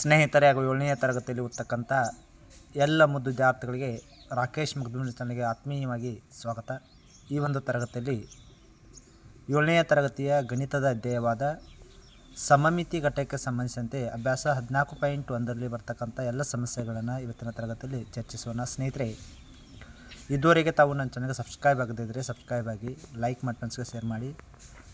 ಸ್ನೇಹಿತರೆ ಹಾಗೂ ಏಳನೇ ತರಗತಿಯಲ್ಲಿ ಓದ್ತಕ್ಕಂಥ ಎಲ್ಲ ಮುದ್ದು ವಿದ್ಯಾರ್ಥಿಗಳಿಗೆ ರಾಕೇಶ್ ಮಗ್ದೂಮ್ ಚಾನಲ್ಗೆ ಆತ್ಮೀಯವಾಗಿ ಸ್ವಾಗತ. ಈ ಒಂದು ತರಗತಿಯಲ್ಲಿ ಏಳನೆಯ ತರಗತಿಯ ಗಣಿತದ ಅಧ್ಯಾಯವಾದ ಸಮಮಿತಿ ಘಟಕಕ್ಕೆ ಸಂಬಂಧಿಸಿದಂತೆ ಅಭ್ಯಾಸ ಹದಿನಾಲ್ಕು ಪಾಯಿಂಟ್ ಒಂದರಲ್ಲಿ ಬರ್ತಕ್ಕಂಥ ಎಲ್ಲ ಸಮಸ್ಯೆಗಳನ್ನು ಇವತ್ತಿನ ತರಗತಿಯಲ್ಲಿ ಚರ್ಚಿಸೋಣ. ಸ್ನೇಹಿತರೆ, ಇದುವರೆಗೆ ತಾವು ನನ್ನ ಚಾನಲ್ಗೆ ಸಬ್ಸ್ಕ್ರೈಬ್ ಆಗದಿದ್ದರೆ ಸಬ್ಸ್ಕ್ರೈಬ್ ಆಗಿ ಲೈಕ್ ಮಾಡಿ ಫ್ರೆಂಡ್ಸ್ಗೆ ಶೇರ್ ಮಾಡಿ.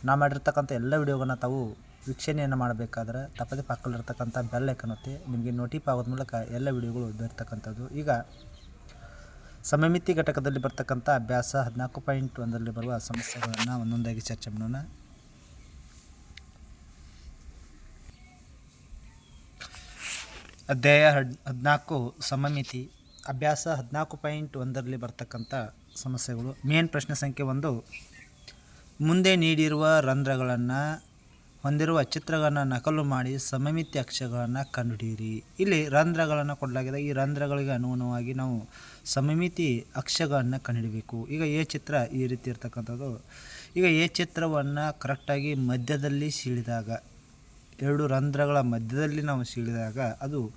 ನಾ ಮಾಡಿರ್ತಕ್ಕಂಥ ಎಲ್ಲ ವಿಡಿಯೋಗಳನ್ನ ತಾವು ವೀಕ್ಷಣೆಯನ್ನು ಮಾಡಬೇಕಾದ್ರೆ ತಪ್ಪದೆ ಪಕ್ಕದಲ್ಲಿರ್ತಕ್ಕಂಥ ಬೆಲ್ ಐಕನ್ ಒತ್ತಿ ನಿಮಗೆ ನೋಟಿಫ್ ಆಗೋದ ಮೂಲಕ ಎಲ್ಲ ವಿಡಿಯೋಗಳು ದೊರೆತಕ್ಕಂಥದ್ದು ಈಗ ಸಮಮಿತಿ ಘಟಕದಲ್ಲಿ ಬರ್ತಕ್ಕಂಥ ಅಭ್ಯಾಸ ಹದಿನಾಲ್ಕು ಪಾಯಿಂಟ್ ಒಂದರಲ್ಲಿ ಬರುವ ಸಮಸ್ಯೆಗಳನ್ನು ಒಂದೊಂದಾಗಿ ಚರ್ಚೆ ಮಾಡೋಣ. ಅಧ್ಯಾಯ ಹದ್, ಹದಿನಾಲ್ಕು ಸಮಮಿತಿ ಅಭ್ಯಾಸ ಹದಿನಾಲ್ಕು ಪಾಯಿಂಟ್ ಒಂದರಲ್ಲಿ ಬರ್ತಕ್ಕಂಥ ಸಮಸ್ಯೆಗಳು. ಮೇನ್ ಪ್ರಶ್ನೆ ಸಂಖ್ಯೆ ಒಂದು. ಮುಂದೆ ನೀಡಿರುವ ರಂಧ್ರಗಳನ್ನು ಹೊಂದಿರುವ ಚಿತ್ರಗಳನ್ನು ನಕಲು ಮಾಡಿ ಸಮಮಿತಿ ಅಕ್ಷಗಳನ್ನು ಕಂಡುಹಿಡಿಯಿರಿ. ಇಲ್ಲಿ ರಂಧ್ರಗಳನ್ನು ಕೊಡಲಾಗಿದೆ. ಈ ರಂಧ್ರಗಳಿಗೆ ಅನುಗುಣವಾಗಿ ನಾವು ಸಮಮಿತಿ ಅಕ್ಷಗಳನ್ನು ಕಂಡುಹಿಡಬೇಕು. ಈಗ ಎ ಚಿತ್ರ ಈ ರೀತಿ ಇರ್ತಕ್ಕಂಥದ್ದು. ಈಗ ಎ ಚಿತ್ರವನ್ನು ಕರೆಕ್ಟಾಗಿ ಮಧ್ಯದಲ್ಲಿ ಸೀಳಿದಾಗ, ಎರಡು ರಂಧ್ರಗಳ ಮಧ್ಯದಲ್ಲಿ ನಾವು ಸೀಳಿದಾಗ, ಅದು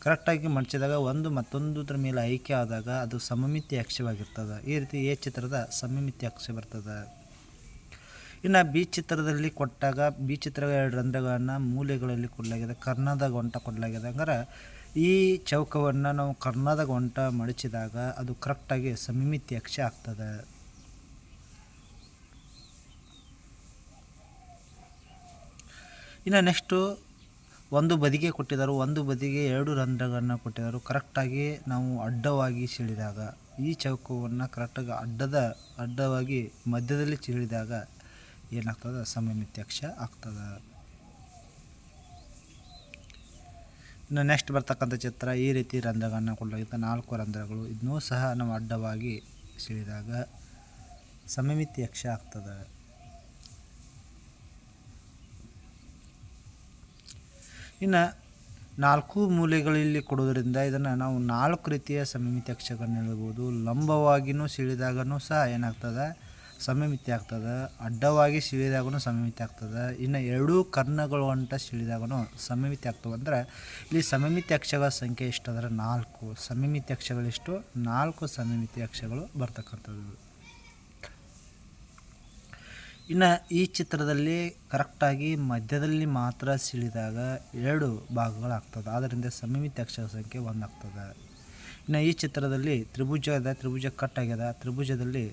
ಕರೆಕ್ಟಾಗಿ ಮಡಚಿದಾಗ, ಒಂದು ಮತ್ತೊಂದರ ಮೇಲೆ ಐಕ್ಯ ಆದಾಗ ಅದು ಸಮಮಿತಿ ಅಕ್ಷವಾಗಿರ್ತದೆ. ಈ ರೀತಿ ಎ ಚಿತ್ರದ ಸಮಮಿತಿ ಅಕ್ಷ ಬರ್ತದೆ. ಇನ್ನು ಬಿ ಚಿತ್ರದಲ್ಲಿ ಕೊಟ್ಟಾಗ ಬಿ ಚಿತ್ರದ ಎರಡು ರಂಧ್ರಗಳನ್ನು ಮೂಲೆಗಳಲ್ಲಿ ಕೊಡಲಾಗಿದೆ, ಕರ್ಣದ ಗೊಂಟ ಕೊಡಲಾಗಿದೆ. ಹಂಗಾರೆ ಈ ಚೌಕವನ್ನು ನಾವು ಕರ್ಣದ ಗೊಂಟ ಮಡಚಿದಾಗ ಅದು ಕರೆಕ್ಟಾಗಿ ಸಮಿಮಿತಿ ಅಕ್ಷ ಆಗ್ತದೆ. ಇನ್ನು ನೆಕ್ಸ್ಟು ಒಂದು ಬದಿಗೆ ಕೊಟ್ಟಿದ್ದಾರೆ, ಒಂದು ಬದಿಗೆ ಎರಡು ರಂಧ್ರಗಳನ್ನು ಕೊಟ್ಟಿದ್ದಾರೆ. ಕರೆಕ್ಟಾಗಿ ನಾವು ಅಡ್ಡವಾಗಿ ಸೀಳಿದಾಗ ಈ ಚೌಕವನ್ನು ಕರೆಕ್ಟಾಗಿ ಅಡ್ಡದ, ಅಡ್ಡವಾಗಿ ಮಧ್ಯದಲ್ಲಿ ಸೀಳಿದಾಗ ಏನಾಗ್ತದೆ? ಸಮಮಿತ್ಯಕ್ಷ ಆಗ್ತದೆ? ಇನ್ನು ನೆಕ್ಸ್ಟ್ ಬರ್ತಕ್ಕಂಥ ಚಿತ್ರ, ಈ ರೀತಿ ರಂಧ್ರಗಳನ್ನು ಕೊಡಲಾಗಿದ್ದ ನಾಲ್ಕು ರಂಧ್ರಗಳು. ಇದನ್ನೂ ಸಹ ನಾವು ಅಡ್ಡವಾಗಿ ಸಿಳಿದಾಗ ಸಮಮಿತಿ ಯಕ್ಷ ಆಗ್ತದೆ. ಇನ್ನು ನಾಲ್ಕು ಮೂಲೆಗಳಲ್ಲಿ ಕೊಡೋದ್ರಿಂದ ಇದನ್ನು ನಾವು ನಾಲ್ಕು ರೀತಿಯ ಸಮಮಿತಿ ಯಕ್ಷಗಳನ್ನ ಹೇಳ್ಬೋದು. ಲಂಬವಾಗಿಯೂ ಸಿಳಿದಾಗನೂ ಸಹ ಏನಾಗ್ತದೆ? ಸಮಮಿತಿ ಆಗ್ತದೆ ಅಡ್ಡವಾಗಿ ಸೀಳಿದಾಗೂ ಸಮಮಿತಿ ಆಗ್ತದೆ ಇನ್ನು ಎರಡೂ ಕರ್ಣಗಳು ಅಂಟ ಸೀಳಿದಾಗೂ ಸಮಮಿತಿ ಆಗ್ತವೆ ಅಂದರೆ ಇಲ್ಲಿ ಸಮಮಿತಿ ಅಕ್ಷಗಳ ಸಂಖ್ಯೆ ಎಷ್ಟು ಅಂದರೆ ನಾಲ್ಕು. ಸಮಮಿತಿ ಅಕ್ಷಗಳಿಷ್ಟು ನಾಲ್ಕು ಸಮಮಿತಿ ಅಕ್ಷಗಳು ಬರ್ತಕ್ಕಂಥದ್ದು. ಇನ್ನು ಈ ಚಿತ್ರದಲ್ಲಿ ಕರೆಕ್ಟಾಗಿ ಮಧ್ಯದಲ್ಲಿ ಮಾತ್ರ ಸಿಳಿದಾಗ ಎರಡು ಭಾಗಗಳಾಗ್ತದೆ. ಆದ್ದರಿಂದ ಸಮಮಿತಿ ಅಕ್ಷರ ಸಂಖ್ಯೆ ಒಂದು ಆಗ್ತದೆ ಇನ್ನು ಈ ಚಿತ್ರದಲ್ಲಿ ತ್ರಿಭುಜ ಇದೆ, ತ್ರಿಭುಜ ಕಟ್ ಆಗ್ಯದ ತ್ರಿಭುಜದಲ್ಲಿ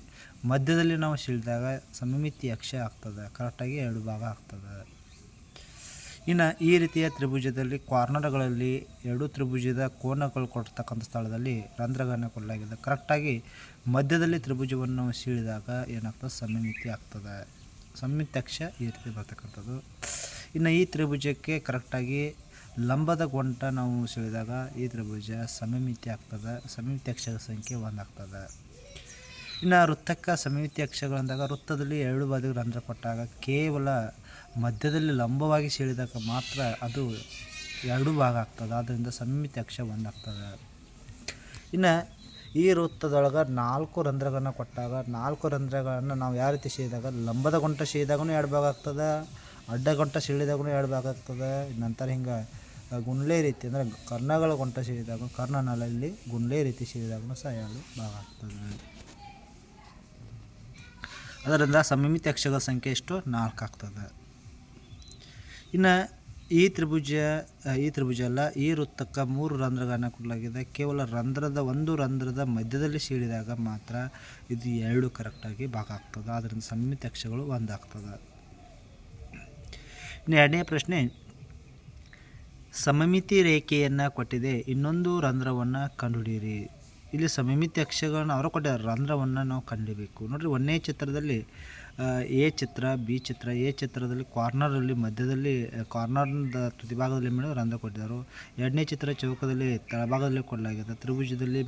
ಮಧ್ಯದಲ್ಲಿ ನಾವು ಸಿಳಿದಾಗ ಸಮಮಿತಿ ಅಕ್ಷ ಆಗ್ತದೆ. ಕರೆಕ್ಟಾಗಿ ಎರಡು ಭಾಗ ಆಗ್ತದೆ. ಇನ್ನು ಈ ರೀತಿಯ ತ್ರಿಭುಜದಲ್ಲಿ ಕಾರ್ನರ್ಗಳಲ್ಲಿ ಎರಡು ತ್ರಿಭುಜದ ಕೋನಗಳು ಕೊಡ್ತಕ್ಕಂಥ ಸ್ಥಳದಲ್ಲಿ ರಂಧ್ರಗಳನ್ನು ಕೊಡಲಾಗಿದೆ. ಕರೆಕ್ಟಾಗಿ ಮಧ್ಯದಲ್ಲಿ ತ್ರಿಭುಜವನ್ನು ಸೀಳಿದಾಗ ಏನಾಗ್ತದೆ? ಸಮಮಿತಿ ಆಗ್ತದೆ. ಸಮಿತಿ ಅಕ್ಷ ಈ ರೀತಿ ಬರ್ತಕ್ಕಂಥದ್ದು. ಇನ್ನು ಈ ತ್ರಿಭುಜಕ್ಕೆ ಕರೆಕ್ಟಾಗಿ ಲಂಬದ ಗೊಂಟ ನಾವು ಸೆಳೆದಾಗ ಈ ತ್ರಿಭುಜ ಸಮಮಿತಿ ಆಗ್ತದೆ ಸಮಮಿತಿ ಅಕ್ಷರ ಸಂಖ್ಯೆ ಒಂದು ಆಗ್ತದೆ. ಇನ್ನು ವೃತ್ತಕ್ಕೆ ಸಮಮಿತಿ ಅಕ್ಷರಗಳಂದಾಗ ವೃತ್ತದಲ್ಲಿ ಎರಡು ಬದಿಗೆ ರಂಧ್ರ ಕೊಟ್ಟಾಗ ಕೇವಲ ಮಧ್ಯದಲ್ಲಿ ಲಂಬವಾಗಿ ಸೆಳೆದಾಗ ಮಾತ್ರ ಅದು ಎರಡು ಭಾಗ ಆಗ್ತದೆ. ಆದ್ದರಿಂದ ಸಮಮಿತಿ ಅಕ್ಷ ಒಂದಾಗ್ತದೆ ಇನ್ನು ಈ ವೃತ್ತದೊಳಗೆ ನಾಲ್ಕು ರಂಧ್ರಗಳನ್ನು ಕೊಟ್ಟಾಗ ನಾಲ್ಕು ರಂಧ್ರಗಳನ್ನು ನಾವು ಯಾವ ರೀತಿ ಸೇದಾಗ ಲಂಬದ ಗುಂಟ ಸೇದಾಗೂ ಎರಡು ಭಾಗ ಆಗ್ತದೆ. ಅಡ್ಡ ಗುಂಟ ಸೀಳಿದಾಗೂ ಎರಡು ಭಾಗ ಆಗ್ತದೆ ನಂತರ ಹಿಂಗೆ ಗುಂಡ್ಲೆ ರೀತಿ ಅಂದರೆ ಕರ್ಣಗಳ ಗೊಂಟ ಸೀಳಿದಾಗ ಕರ್ಣನಲ್ಲಿ ಗುಂಡ್ಲೆ ರೀತಿ ಸೀಳಿದಾಗೂ ಸಹ ಎರಡು ಭಾಗ ಆಗ್ತದೆ ಅದರಿಂದ ಸಮಿಮಿತ ಅಕ್ಷಗಳ ಸಂಖ್ಯೆ ಎಷ್ಟು ನಾಲ್ಕು ಆಗ್ತದೆ. ಇನ್ನು ಈ ತ್ರಿಭುಜ ಈ ತ್ರಿಭುಜ ಅಲ್ಲ, ಈ ವೃತ್ತಕ್ಕೆ ಮೂರು ರಂಧ್ರಗಳನ್ನು ಕೊಡಲಾಗಿದೆ. ಕೇವಲ ರಂಧ್ರದ ಒಂದು ರಂಧ್ರದ ಮಧ್ಯದಲ್ಲಿ ಸೀಳಿದಾಗ ಮಾತ್ರ ಇದು ಎರಡು ಕರೆಕ್ಟಾಗಿ ಭಾಗ ಆಗ್ತದೆ. ಅದರಿಂದ ಸಮಿತ ಅಕ್ಷಗಳು ಒಂದು ಆಗ್ತದೆ ಇನ್ನು ಎರಡನೇ ಪ್ರಶ್ನೆ, ಸಮಮಿತಿ ರೇಖೆಯನ್ನು ಕೊಟ್ಟಿದೆ, ಇನ್ನೊಂದು ರಂಧ್ರವನ್ನು ಕಂಡುಹಿಡಿಯಿರಿ. ಇಲ್ಲಿ ಸಮಮಿತಿ ಅಕ್ಷಗಳನ್ನು ಅವರು ಕೊಟ್ಟಿದ್ದಾರೆ, ರಂಧ್ರವನ್ನು ನಾವು ಕಂಡಿಬೇಕು. ನೋಡಿರಿ ಒಂದನೇ ಚಿತ್ರದಲ್ಲಿ ಎ ಚಿತ್ರ, ಬಿ ಚಿತ್ರ, ಎ ಚಿತ್ರದಲ್ಲಿ ಕಾರ್ನರಲ್ಲಿ ಮಧ್ಯದಲ್ಲಿ ಕಾರ್ನರ್ದ ತುದಿಭಾಗದಲ್ಲಿ ಮೇಲೆ ರಂಧ್ರ ಕೊಟ್ಟಿದ್ದಾರೆ. ಎರಡನೇ ಚಿತ್ರ ಚೌಕದಲ್ಲಿ, ತಳಭಾಗದಲ್ಲಿ ಕೊಡಲಾಗಿದೆ. ತ್ರಿಭುಜದಲ್ಲಿ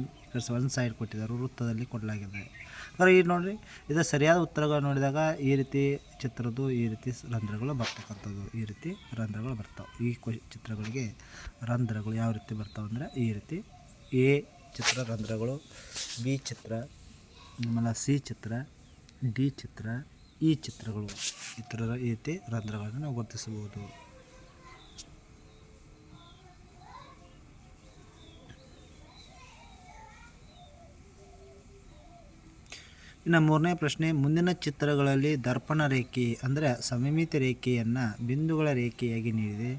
ಒಂದು ಸೈಡ್ ಕೊಟ್ಟಿದ್ದಾರೆ, ವೃತ್ತದಲ್ಲಿ ಕೊಡಲಾಗಿದೆ. ಅಂದರೆ ಈಗ ನೋಡಿರಿ, ಇದು ಸರಿಯಾದ ಉತ್ತರಗಳು ನೋಡಿದಾಗ ಈ ರೀತಿ ಚಿತ್ರದ್ದು ಈ ರೀತಿ ರಂಧ್ರಗಳು ಬರ್ತಕ್ಕಂಥದ್ದು, ಈ ರೀತಿ ರಂಧ್ರಗಳು ಬರ್ತಾವೆ. ಈ ಕ್ವ ಚಿತ್ರಗಳಿಗೆ ರಂಧ್ರಗಳು ಯಾವ ರೀತಿ ಬರ್ತಾವೆ ಅಂದರೆ ಈ ರೀತಿ ಎ ಚಿತ್ರ ರಂಧ್ರಗಳು, ಬಿ ಚಿತ್ರ, ಆಮೇಲೆ ಸಿ ಚಿತ್ರ, ಡಿ ಚಿತ್ರ ಈ ಚಿತ್ರಗಳು. ಈ ಥರದ ಈ ರೀತಿ ರಂಧ್ರಗಳನ್ನು ನಾವು ಗುರುತಿಸಬಹುದು. ಇನ್ನು ಮೂರನೇ ಪ್ರಶ್ನೆ, ಮುಂದಿನ ಚಿತ್ರಗಳಲ್ಲಿ ದರ್ಪಣ ರೇಖೆ ಅಂದರೆ ಸಮಮಿತಿ ರೇಖೆಯನ್ನು ಬಿಂದುಗಳ ರೇಖೆಯಾಗಿ ನೀಡಿದೆ.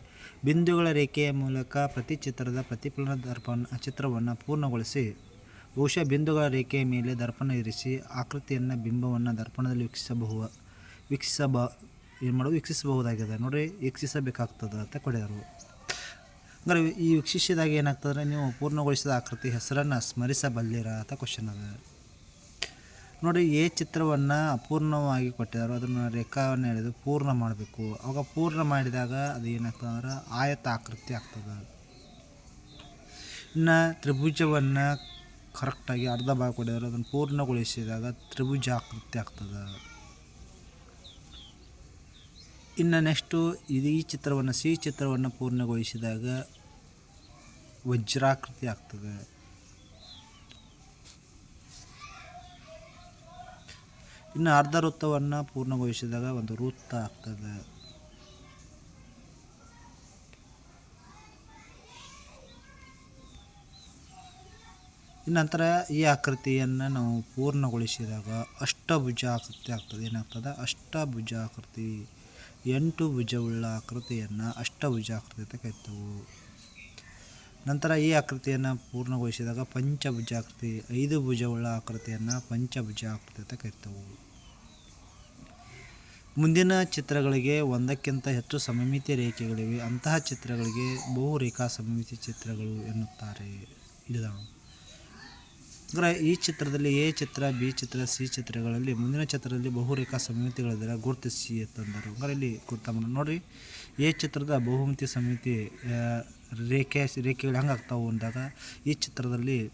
ಬಿಂದುಗಳ ರೇಖೆಯ ಮೂಲಕ ಪ್ರತಿ ಚಿತ್ರದ ಪ್ರತಿಫಲನ ದರ್ಪಣ, ಚಿತ್ರವನ್ನು ಪೂರ್ಣಗೊಳಿಸಿ ಬಹುಶಃ ಬಿಂದುಗಳ ರೇಖೆಯ ಮೇಲೆ ದರ್ಪಣ ಇರಿಸಿ ಆಕೃತಿಯನ್ನು, ಬಿಂಬವನ್ನು ದರ್ಪಣದಲ್ಲಿ ವೀಕ್ಷಿಸಬಹು, ವೀಕ್ಷಿಸಬ, ಏನು ಮಾಡೋದು, ವೀಕ್ಷಿಸಬಹುದಾಗಿದೆ. ನೋಡಿರಿ, ವೀಕ್ಷಿಸಬೇಕಾಗ್ತದೆ ಅಂತ ಕೊಡಿದರು ಅಂದರೆ ಈ ವೀಕ್ಷಿಸಿದಾಗ ಏನಾಗ್ತದೆ, ನೀವು ಪೂರ್ಣಗೊಳಿಸಿದ ಆಕೃತಿ ಹೆಸರನ್ನು ಸ್ಮರಿಸಬಲ್ಲಿರ ಅಂತ ಕ್ವಶನ್ ಅದ. ನೋಡಿ ಎ ಚಿತ್ರವನ್ನು ಅಪೂರ್ಣವಾಗಿ ಕೊಟ್ಟಿದ್ದಾರೆ. ಅದನ್ನು ರೇಖಾವನ್ನು ಎಳೆದು ಪೂರ್ಣ ಮಾಡಬೇಕು. ಅವಾಗ ಪೂರ್ಣ ಮಾಡಿದಾಗ ಅದು ಏನಾಗ್ತದೆ ಅಂದ್ರೆ ಆಯತ ಆಕೃತಿ ಆಗ್ತದೆ. ಇನ್ನು ತ್ರಿಭುಜವನ್ನು ಕರೆಕ್ಟಾಗಿ ಅರ್ಧ ಭಾಗ ಕೊಟ್ಟಿದ್ದಾರೆ. ಅದನ್ನು ಪೂರ್ಣಗೊಳಿಸಿದಾಗ ತ್ರಿಭುಜ ಆಕೃತಿ ಆಗ್ತದೆ. ಇನ್ನು ನೆಕ್ಸ್ಟು ಇದು ಈ ಚಿತ್ರವನ್ನು, ಸಿ ಚಿತ್ರವನ್ನು ಪೂರ್ಣಗೊಳಿಸಿದಾಗ ವಜ್ರಾಕೃತಿ ಆಗ್ತದೆ. ಇನ್ನು ಅರ್ಧ ವೃತ್ತವನ್ನು ಪೂರ್ಣಗೊಳಿಸಿದಾಗ ಒಂದು ವೃತ್ತ ಆಗ್ತದೆ. ನಂತರ ಈ ಆಕೃತಿಯನ್ನು ನಾವು ಪೂರ್ಣಗೊಳಿಸಿದಾಗ ಅಷ್ಟಭುಜ ಆಕೃತಿ ಆಗ್ತದೆ. ಏನಾಗ್ತದೆ? ಅಷ್ಟಭುಜ ಆಕೃತಿ ಎಂಟು ಭುಜವುಳ್ಳ ಆಕೃತಿಯನ್ನು ಅಷ್ಟಭುಜ ಆಕೃತಿ ಅಂತ ಕರಿತೇವೆ. ನಂತರ ಈ ಆಕೃತಿಯನ್ನು ಪೂರ್ಣಗೊಳಿಸಿದಾಗ ಪಂಚಭುಜ ಆಕೃತಿ ಐದು ಭುಜವುಳ್ಳ ಆಕೃತಿಯನ್ನು ಪಂಚಭುಜ ಆಕೃತಿ ಅಂತ ಕರಿತೇವೆ. ಮುಂದಿನ ಚಿತ್ರಗಳಿಗೆ ಒಂದಕ್ಕಿಂತ ಹೆಚ್ಚು ಸಮಮಿತಿ ರೇಖೆಗಳಿವೆ. ಅಂತಹ ಚಿತ್ರಗಳಿಗೆ ಬಹುರೇಖಾ ಸಮಮಿತಿ ಚಿತ್ರಗಳು ಎನ್ನುತ್ತಾರೆ. ಇದಾವೆ ಅಂದರೆ ಈ ಚಿತ್ರದಲ್ಲಿ ಎ ಚಿತ್ರ, ಬಿ ಚಿತ್ರ, ಸಿ ಚಿತ್ರಗಳಲ್ಲಿ ಮುಂದಿನ ಚಿತ್ರದಲ್ಲಿ ಬಹುರೇಖಾ ಸಮಿತಿಗಳಿದ್ದರೆ ಗುರುತಿಸಿ ಅಂತಂದರು ಅಂದರೆ ಇಲ್ಲಿ ಗುರುತ ನೋಡಿ ಎ ಚಿತ್ರದ ಬಹುಮಿತಿ ಸಮಿತಿ ರೇಖೆ ರೇಖೆಗಳು ಹೆಂಗೆ ಆಗ್ತಾವೆ ಅಂದಾಗ ಈ ಚಿತ್ರದಲ್ಲಿ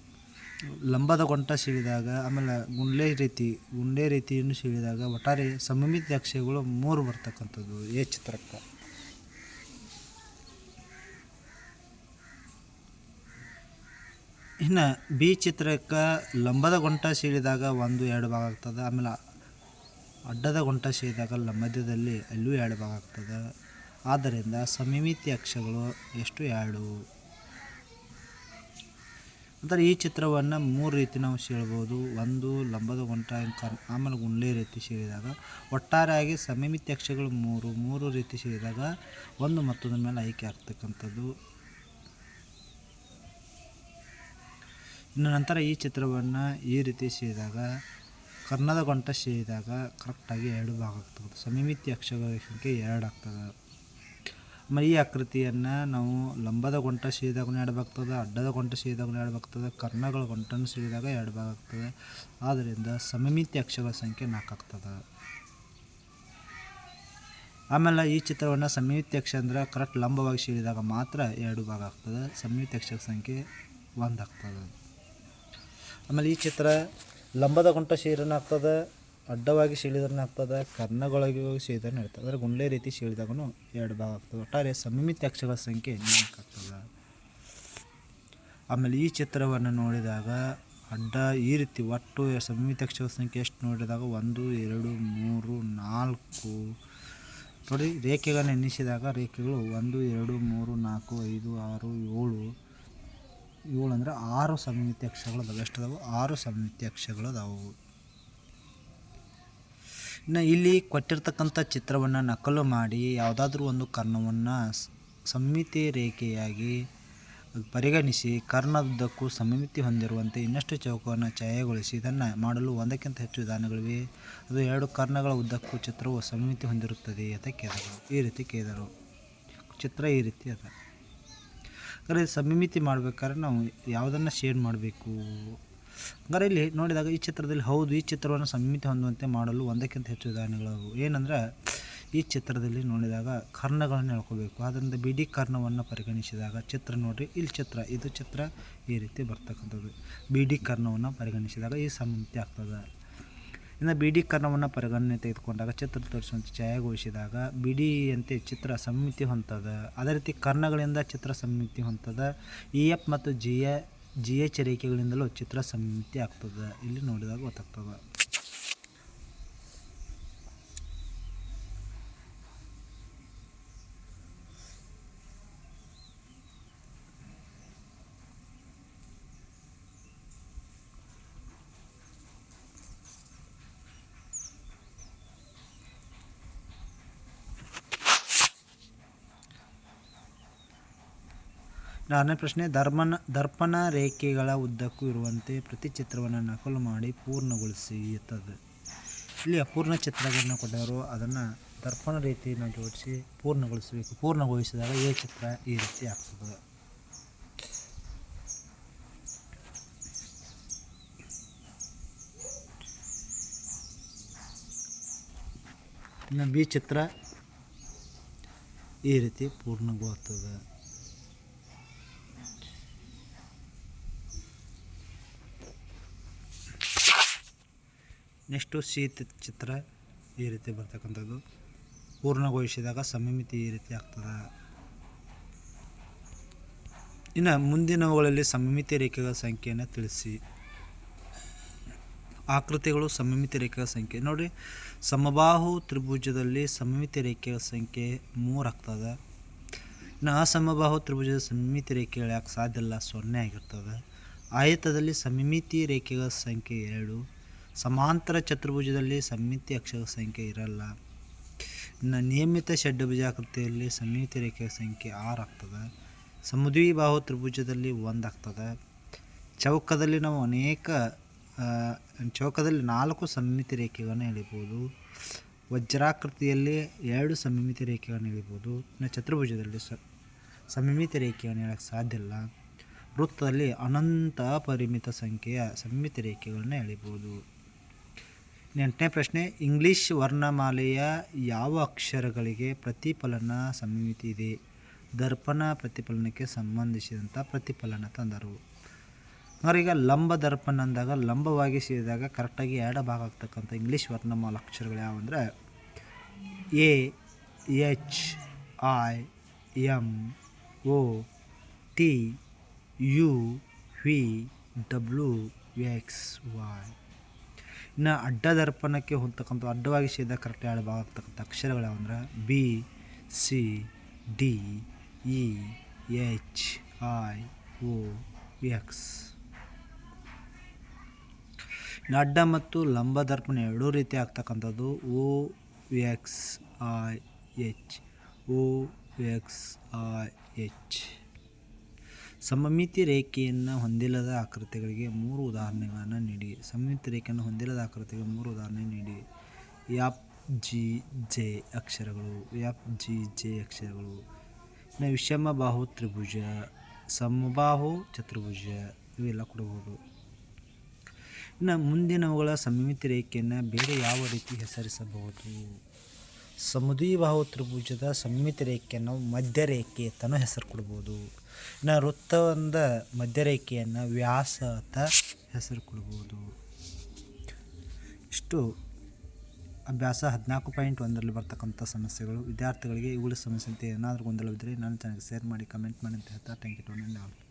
ಲಂಬದ ಗೊಂಟ ಸೀಳಿದಾಗ ಆಮೇಲೆ ಗುಂಡ್ಲೆ ರೀತಿ ಗುಂಡೆ ರೀತಿಯನ್ನು ಸೀಳಿದಾಗ ಒಟ್ಟಾರೆ ಸಮಮಿತ ಅಕ್ಷಯಗಳು ಮೂರು ಬರ್ತಕ್ಕಂಥದ್ದು ಈ ಚಿತ್ರಕ್ಕೆ. ಇನ್ನು ಬಿ ಚಿತ್ರಕ್ಕೆ ಲಂಬದ ಗೊಂಟ ಸೀಳಿದಾಗ ಒಂದು, ಎರಡು ಭಾಗ ಆಗ್ತದೆ. ಆಮೇಲೆ ಅಡ್ಡದ ಗೊಂಟ ಸೀಳಿದಾಗ ಮಧ್ಯದಲ್ಲಿ ಅಲ್ಲೂ ಎರಡು ಭಾಗ ಆಗ್ತದೆ. ಆದ್ದರಿಂದ ಸಮಮಿತಿ ಅಕ್ಷಗಳು ಎಷ್ಟು? ಎರಡು. ನಂತರ ಈ ಚಿತ್ರವನ್ನು ಮೂರು ರೀತಿ ನಾವು ಸೇಳ್ಬೋದು ಒಂದು, ಲಂಬದ ಗೊಂಟ ಆಮೇಲೆ ಗುಂಡ್ಲೆ ರೀತಿ ಸೇರಿದಾಗ ಒಟ್ಟಾರೆಯಾಗಿ ಸಮಮಿತಿ ಅಕ್ಷಗಳು ಮೂರು ಮೂರು ರೀತಿ ಸೇರಿದಾಗ ಒಂದು ಮತ್ತೊಂದ್ರ ಮೇಲೆ ಆಯ್ಕೆ ಆಗ್ತಕ್ಕಂಥದ್ದು. ಇನ್ನು ನಂತರ ಈ ಚಿತ್ರವನ್ನು ಈ ರೀತಿ ಸೇರಿದಾಗ ಕರ್ಣದ ಗೊಂಟ ಸೇರಿದಾಗ ಕರೆಕ್ಟಾಗಿ ಎರಡು ಭಾಗ ಆಗ್ತದೆ. ಸಮಮಿತಿ ಅಕ್ಷಗಳ ಸಂಖ್ಯೆ ಎರಡು ಆಗ್ತದೆ. ಈ ಆಕೃತಿಯನ್ನು ನಾವು ಲಂಬದ ಗೊಂಟ ಭಾಗ ಆಗ್ತದೆ ಅಡ್ಡದ ಗೊಂಟ ಭಾಗ ಆಗ್ತದೆ ಕರ್ಣಗಳ ಗೊಂಟನ್ನು ಭಾಗ ಆಗ್ತದೆ. ಆದ್ದರಿಂದ ಸಮಮಿತಿ ಅಕ್ಷರಗಳ ಸಂಖ್ಯೆ ನಾಲ್ಕು ಆಮೇಲೆ ಈ ಚಿತ್ರವನ್ನು ಸಮಮಿತಿ ಅಕ್ಷ ಅಂದ್ರೆ ಕರೆಕ್ಟ್ ಲಂಬವಾಗಿ ಸೀಳಿದಾಗ ಮಾತ್ರ ಎರಡು ಭಾಗ ಆಗ್ತದೆ. ಸಮಮಿತಿ ಅಕ್ಷರ ಸಂಖ್ಯೆ ಒಂದು ಆಗ್ತದೆ. ಆಮೇಲೆ ಈ ಚಿತ್ರ ಲಂಬದ ಗುಂಟ ಸೀರನ ಆಗ್ತದೆ. ಅಡ್ಡವಾಗಿ ಸೀಳಿದ್ರನ್ನ ಆಗ್ತದೆ ಹೋಗಿ ಸೀಳಿದ್ರೆ ಇರ್ತದೆ. ಅಂದರೆ ಗುಂಡ್ಲೆ ರೀತಿ ಸೀಳಿದಾಗೂ ಎರಡು ಭಾಗ ಆಗ್ತದೆ. ಒಟ್ಟಾರೆ ಸಮಿತಿ ಅಕ್ಷಗಳ ಸಂಖ್ಯೆ ನಾಲ್ಕಾಗ್ತದೆ ಆಮೇಲೆ ಈ ಚಿತ್ರವನ್ನು ನೋಡಿದಾಗ, ಅಡ್ಡ ಈ ರೀತಿ ಒಟ್ಟು ಸಮಿತಿ ಅಕ್ಷರ ಸಂಖ್ಯೆ ಎಷ್ಟು ನೋಡಿದಾಗ, ಒಂದು, ಎರಡು, ಮೂರು, ನಾಲ್ಕು. ನೋಡಿ, ರೇಖೆಗಳನ್ನು ಎಣಿಸಿದಾಗ ರೇಖೆಗಳು ಒಂದು, ಎರಡು, ಮೂರು, ನಾಲ್ಕು, ಐದು, ಆರು, ಏಳು. ಏಳು ಅಂದರೆ ಆರು ಸಮಿತಿ ಅಕ್ಷರಗಳು ಅದಾವೆ ಎಷ್ಟು ಅದಾವೆ? ಆರು ಸಮಿತಿ ಅಕ್ಷರಗಳು ಅದಾವು ಇನ್ನು ಇಲ್ಲಿ ಕೊಟ್ಟಿರ್ತಕ್ಕಂಥ ಚಿತ್ರವನ್ನು ನಕಲು ಮಾಡಿ ಯಾವುದಾದ್ರೂ ಒಂದು ಕರ್ಣವನ್ನು ಸಮ್ಮಿತಿ ರೇಖೆಯಾಗಿ ಪರಿಗಣಿಸಿ ಕರ್ಣದುದ್ದಕ್ಕೂ ಸಮ್ಮಿತಿ ಹೊಂದಿರುವಂತೆ ಇನ್ನಷ್ಟು ಚೌಕವನ್ನು ಛಾಯೆಗೊಳಿಸಿ ಇದನ್ನು ಮಾಡಲು ಒಂದಕ್ಕಿಂತ ಹೆಚ್ಚು ವಿಧಾನಗಳಿವೆ. ಅದು ಎರಡು ಕರ್ಣಗಳ ಉದ್ದಕ್ಕೂ ಚಿತ್ರವು ಸಮ್ಮಿತಿ ಹೊಂದಿರುತ್ತದೆ ಅಂತ ಕೇಳಿದರು. ಈ ರೀತಿ ಕೇಳಿದರು. ಚಿತ್ರ ಈ ರೀತಿ ಅದ. ಅಂದರೆ ಸಮ್ಮಿತಿ ಮಾಡ್ಬೇಕಾದ್ರೆ ನಾವು ಯಾವುದನ್ನು ಶೇಡ್ ಮಾಡಬೇಕು? ಹಂಗಾರೆ ಇಲ್ಲಿ ನೋಡಿದಾಗ ಈ ಚಿತ್ರದಲ್ಲಿ ಹೌದು, ಈ ಚಿತ್ರವನ್ನು ಸಮಮಿತಿ ಹೊಂದುವಂತೆ ಮಾಡಲು ಒಂದಕ್ಕಿಂತ ಹೆಚ್ಚು ವಿಧಾನಗಳು ಏನಂದ್ರೆ, ಈ ಚಿತ್ರದಲ್ಲಿ ನೋಡಿದಾಗ ಕರ್ಣಗಳನ್ನು ಹೇಳ್ಕೋಬೇಕು. ಆದ್ದರಿಂದ ಬಿಡಿ ಕರ್ಣವನ್ನು ಪರಿಗಣಿಸಿದಾಗ ಚಿತ್ರ ನೋಡಿರಿ, ಇಲ್ಲಿ ಚಿತ್ರ, ಇದು ಚಿತ್ರ, ಈ ರೀತಿ ಬರ್ತಕ್ಕಂಥದ್ದು. ಬಿಡಿ ಕರ್ಣವನ್ನು ಪರಿಗಣಿಸಿದಾಗ ಈ ಸಮ್ಮಿತಿ ಆಗ್ತದೆ. ಇನ್ನು ಬಿಡಿ ಕರ್ಣವನ್ನು ಪರಿಗಣನೆ ತೆಗೆದುಕೊಂಡಾಗ ಚಿತ್ರ ತೋರಿಸುವಂತೆ ಛಾಯಾಗೊಳಿಸಿದಾಗ ಬಿಡಿಯಂತೆ ಚಿತ್ರ ಸಮ್ಮಿತಿ ಹೊಂತದ. ಅದೇ ರೀತಿ ಕರ್ಣಗಳಿಂದ ಚಿತ್ರ ಸಮ್ಮಿತಿ ಹೊಂತದ. ಇ, ಎಫ್ ಮತ್ತು ಜಿ, ಎ ಜಿ ಎಚ್ ರೇಖೆಗಳಿಂದಲೂ ಚಿತ್ರ ಸಮ್ಮಿತಿ ಆಗ್ತದೆ. ಇಲ್ಲಿ ನೋಡಿದಾಗ ಗೊತ್ತಾಗ್ತದೆ. ಆರನೇ ಪ್ರಶ್ನೆ, ದರ್ಮನ, ದರ್ಪಣ ರೇಖೆಗಳ ಉದ್ದಕ್ಕೂ ಇರುವಂತೆ ಪ್ರತಿ ಚಿತ್ರವನ್ನು ನಕಲು ಮಾಡಿ ಪೂರ್ಣಗೊಳಿಸಿ ಇರ್ತದೆ ಇಲ್ಲಿ ಅಪೂರ್ಣ ಚಿತ್ರಗಳನ್ನು ಕೊಟ್ಟವರು, ಅದನ್ನು ದರ್ಪಣ ರೀತಿಯನ್ನು ಜೋಡಿಸಿ ಪೂರ್ಣಗೊಳಿಸಬೇಕು. ಪೂರ್ಣಗೊಳಿಸಿದಾಗ ಈ ಚಿತ್ರ ಈ ರೀತಿ ಆಗ್ತದೆ. ಇನ್ನು ಬಿ ಚಿತ್ರ ಈ ರೀತಿ ಪೂರ್ಣಗೊಳ್ತದೆ. ನೆಕ್ಸ್ಟು ಶೀತ ಚಿತ್ರ ಈ ರೀತಿ ಬರ್ತಕ್ಕಂಥದ್ದು. ಪೂರ್ಣಗೊಳಿಸಿದಾಗ ಸಮಮಿತಿ ಈ ರೀತಿ ಆಗ್ತದೆ. ಇನ್ನು ಮುಂದಿನವುಗಳಲ್ಲಿ ಸಮಮಿತಿ ರೇಖೆಗಳ ಸಂಖ್ಯೆಯನ್ನು ತಿಳಿಸಿ. ಆಕೃತಿಗಳು ಸಮಮಿತಿ ರೇಖೆಗಳ ಸಂಖ್ಯೆ. ನೋಡಿ, ಸಮಬಾಹು ತ್ರಿಭುಜದಲ್ಲಿ ಸಮಮಿತಿ ರೇಖೆಗಳ ಸಂಖ್ಯೆ ಮೂರು ಆಗ್ತದೆ. ಇನ್ನು ಅಸಮಬಾಹು ತ್ರಿಭುಜದ ಸಮಿತಿ ರೇಖೆಗಳು ಯಾಕೆ ಸಾಧ್ಯ ಇಲ್ಲ? ಸೊನ್ನೆ ಆಗಿರ್ತದೆ. ಆಯತದಲ್ಲಿ ಸಮಮಿತಿ ರೇಖೆಗಳ ಸಂಖ್ಯೆ ಎರಡು. ಸಮಾಂತರ ಚತುರ್ಭುಜದಲ್ಲಿ ಸಮ್ಮಿತಿ ಅಕ್ಷರ ಸಂಖ್ಯೆ ಇರಲ್ಲ. ಇನ್ನು ನಿಯಮಿತ ಷಡ್ಭುಜಾಕೃತಿಯಲ್ಲಿ ಸಮ್ಮಿತಿ ರೇಖೆಯ ಸಂಖ್ಯೆ ಆರು ಆಗ್ತದೆ. ಸಮದ್ವಿಬಾಹು ತ್ರಿಭುಜದಲ್ಲಿ ಒಂದಾಗ್ತದೆ ಚೌಕದಲ್ಲಿ ನಾವು ಅನೇಕ ಚೌಕದಲ್ಲಿ ನಾಲ್ಕು ಸಮ್ಮಿತಿ ರೇಖೆಗಳನ್ನು ಎಳಿಬೋದು. ವಜ್ರಾಕೃತಿಯಲ್ಲಿ ಎರಡು ಸಮ್ಮಿತಿ ರೇಖೆಗಳನ್ನು ಎಳಿಬೋದು. ಇನ್ನು ಚತುರ್ಭುಜದಲ್ಲಿ ಸ ಸಮ್ಮಿತಿ ರೇಖೆಯನ್ನು ಹೇಳಕ್ಕೆ ಸಾಧ್ಯ ಇಲ್ಲ. ವೃತ್ತದಲ್ಲಿ ಅನಂತ ಪರಿಮಿತ ಸಂಖ್ಯೆಯ ಸಮ್ಮಿತಿ ರೇಖೆಗಳನ್ನ ಎಳಿಬೋದು. ಎಂಟನೇ ಪ್ರಶ್ನೆ, ಇಂಗ್ಲಿಷ್ ವರ್ಣಮಾಲೆಯ ಯಾವ ಅಕ್ಷರಗಳಿಗೆ ಪ್ರತಿಫಲನ ಸಮಿತಿ ಇದೆ? ದರ್ಪಣ ಪ್ರತಿಫಲನಕ್ಕೆ ಸಂಬಂಧಿಸಿದಂಥ ಪ್ರತಿಫಲನ ತಂದರು. ಅವರೀಗ ಲಂಬ ದರ್ಪಣ ಅಂದಾಗ, ಲಂಬವಾಗಿ ಸೇರಿದಾಗ ಕರೆಕ್ಟಾಗಿ ಎಡ ಭಾಗ ಆಗ್ತಕ್ಕಂಥ ಇಂಗ್ಲೀಷ್ ವರ್ಣಮಾಲ ಅಕ್ಷರಗಳು ಯಾವಂದರೆ A, H, I M O T, U, V, W, X, Y. ಇನ್ನು ಅಡ್ಡ ದರ್ಪಣಕ್ಕೆ ಹೊಂದತಕ್ಕಂಥ ಅಡ್ಡವಾಗಿ ಸೇದ ಕರೆಕ್ಟ್ ಎರಡು ಭಾಗ ಆಗ್ತಕ್ಕಂಥ ಅಕ್ಷರಗಳು ಯಾವಂದ್ರೆ B C D E H I O X ಅಡ್ಡ ಮತ್ತು ಲಂಬ ದರ್ಪಣ ಎರಡೂ ರೀತಿ ಆಗ್ತಕ್ಕಂಥದ್ದು O X I H O X I H ಸಮಮಿತಿ ರೇಖೆಯನ್ನು ಹೊಂದಿಲ್ಲದ ಆಕೃತಿಗಳಿಗೆ ಮೂರು ಉದಾಹರಣೆಗಳನ್ನು ನೀಡಿ. ಸಮಮಿತಿ ರೇಖೆಯನ್ನು ಹೊಂದಿಲ್ಲದ ಆಕೃತಿಗೆ ಮೂರು ಉದಾಹರಣೆ ನೀಡಿ. ಯಾಪ್ ಜಿ ಜೆ ಅಕ್ಷರಗಳು. ಯಾಪ್ ಜಿ ಜೆ ಅಕ್ಷರಗಳು. ಇನ್ನು ವಿಷಮ ಬಾಹು ತ್ರಿಭುಜ, ಸಮಬಾಹು ಚತುರ್ಭುಜ ಇವೆಲ್ಲ ಕೊಡಬಹುದು. ಇನ್ನು ಮುಂದಿನವುಗಳ ಸಮಮಿತಿ ರೇಖೆಯನ್ನು ಬೇರೆ ಯಾವ ರೀತಿ ಹೆಸರಿಸಬಹುದು? ಸಮುದ್ರೀಬಾಹು ತ್ರಿಭುಜದ ಸಮ್ಮಿತಿ ರೇಖೆಯನ್ನು ಮಧ್ಯರೇಖೆ ಅಂತಲೂ ಹೆಸರು ಕೊಡ್ಬೋದು. ಇನ್ನು ವೃತ್ತವಂದ ಮಧ್ಯರೇಖೆಯನ್ನು ವ್ಯಾಸ ಅಂತ ಹೆಸರು ಕೊಡ್ಬೋದು. ಇಷ್ಟು ಅಭ್ಯಾಸ ಹದಿನಾಲ್ಕು ಪಾಯಿಂಟ್ ಒಂದರಲ್ಲಿ ಬರ್ತಕ್ಕಂಥ ಸಮಸ್ಯೆಗಳು. ವಿದ್ಯಾರ್ಥಿಗಳಿಗೆ ಇವುಗಳ ಸಮಸ್ಯೆ ಅಂತ ಏನಾದರೂ ಗೊಂದಲವಿದ್ದರೆ ನಾನು ಚಾನಲ್ಗೆ ಶೇರ್ ಮಾಡಿ ಕಮೆಂಟ್ ಮಾಡಿ ಅಂತ ಹೇಳ್ತಾ ಥ್ಯಾಂಕ್ ಯು ಟು